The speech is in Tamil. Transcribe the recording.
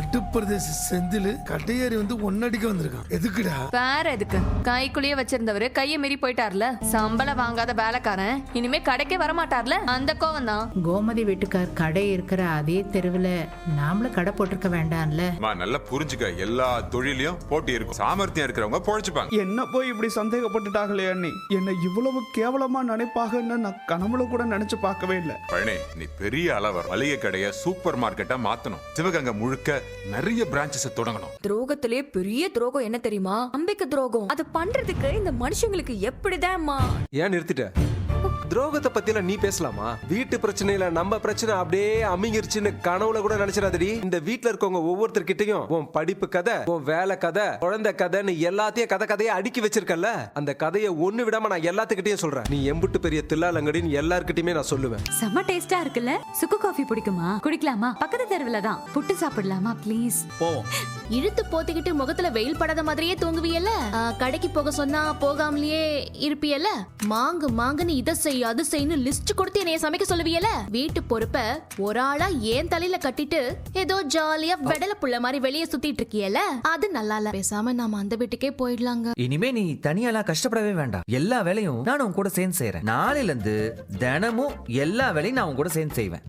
நட்டுப்பிரதேச செந்தில் கட்டையேறி வந்து ஒன்னடிக்க வந்திருக்கான். எதுக்குடா? வேற எதுக்கு கைக்குள்ளேயே வச்சிருந்தவரு கையை மீறி போயிட்டார்ல. சம்பளம் வாங்காத வேலைக்காரன். இனிமே கடைக்கே வரமாட்டார்ல? அந்த கோவம் தான் கோமதி வீட்டுக்கார் கடை இருக்கிற அதே தெருவில் நாமளும் கடை போட்டிருக்க வேண்டாம்ல? மா நல்லா புரிஞ்சுக்க. எல்லா தொழிலையும் போட்டி இருக்கும். சாமர்த்தியம் இருக்கிறவங்க பொழைச்சுப்பாங்க. என்ன போய் இப்படி சந்தேகப்பட்டுட்டாங்களே அண்ணி? என்னை இவ்வளவு கேவலமா நினைப்பாங்கன்னு நான் கனவுல கூட நினைச்சு பார்க்கவே இல்லை. பழனி நீ பெரிய அளவர் மளிகை கடைய சூப்பர் மார்க்கெட்டா மாத்தணும். சிவகங்கை முழுக்க நிறைய பிரான்ச்சஸ் தொடங்கணும். துரோகத்திலே பெரிய துரோகம் என்ன தெரியுமா? அம்பிக்கு துரோகம். அது பண்றதுக்கு இந்த மனுஷங்களுக்கு எப்படிதான்மா? ஏன் நிறுத்திட்ட? துரோகத்தை பத்திலாம் நீ பேசலாமா? வீட்டு பிரச்சனையில நம்ம பிரச்சனை அப்படியே அமிங்கிருச்சுன்னு கனவுல கூட நினைச்சிடாதடி. இந்த வீட்ல இருக்கவங்க ஒவ்வொருத்தர்கிட்டயும் உன் படிப்பு கதை உன் வேலை கதை குழந்தை கதைன்னு எல்லாத்தையும் கதை கதையை அடுக்கி வச்சிருக்கல அந்த கதையை ஒண்ணு விடாம நான் எல்லாத்துக்கிட்டையும் சொல்றேன். நீ எம்புட்டு பெரிய தில்லாலங்கடின்னு எல்லார்கிட்டயுமே நான் சொல்லுவேன். செம்ம டேஸ்டா இருக்குல்ல? சுக்கு காஃபி பிடிக்குமா? குடிக்கலாமா? பக்கத்து தெருவுல தான். புட்டு சாப்பிடலாமா ப்ளீஸ் போவோம். இழுத்து போத்திக்கிட்டு முகத்துல வெயில் படாத மாதிரியே தூங்குவியல்ல? ஆ, கடைக்கு போக சொன்னா போகாமலேயே இருப்பியல்ல? மாங்கு மாங்குன்னு இதை செய் அது செய்னு லிஸ்ட் கொடுத்து என்னைய சமைக்க சொல்லுவியல வீட்டு பொறுப்ப ஒரு ஆளா ஏன் தலையில கட்டிட்டு ஏதோ ஜாலியா வெடல புள்ள மாதிரி வெளியே சுத்திட்டு இருக்கியல்ல? அது நல்லா இல்ல. பேசாம நாம அந்த வீட்டுக்கே போயிடலாங்க. இனிமே நீ தனியாலாம் கஷ்டப்படவே வேண்டாம். எல்லா வேலையும் நான் உன் கூட சேர்ந்து செய்யறேன் நாளையில இருந்து தினமும் எல்லா வேலையும் நான் உன் கூட சேர்ந்து செய்வேன்.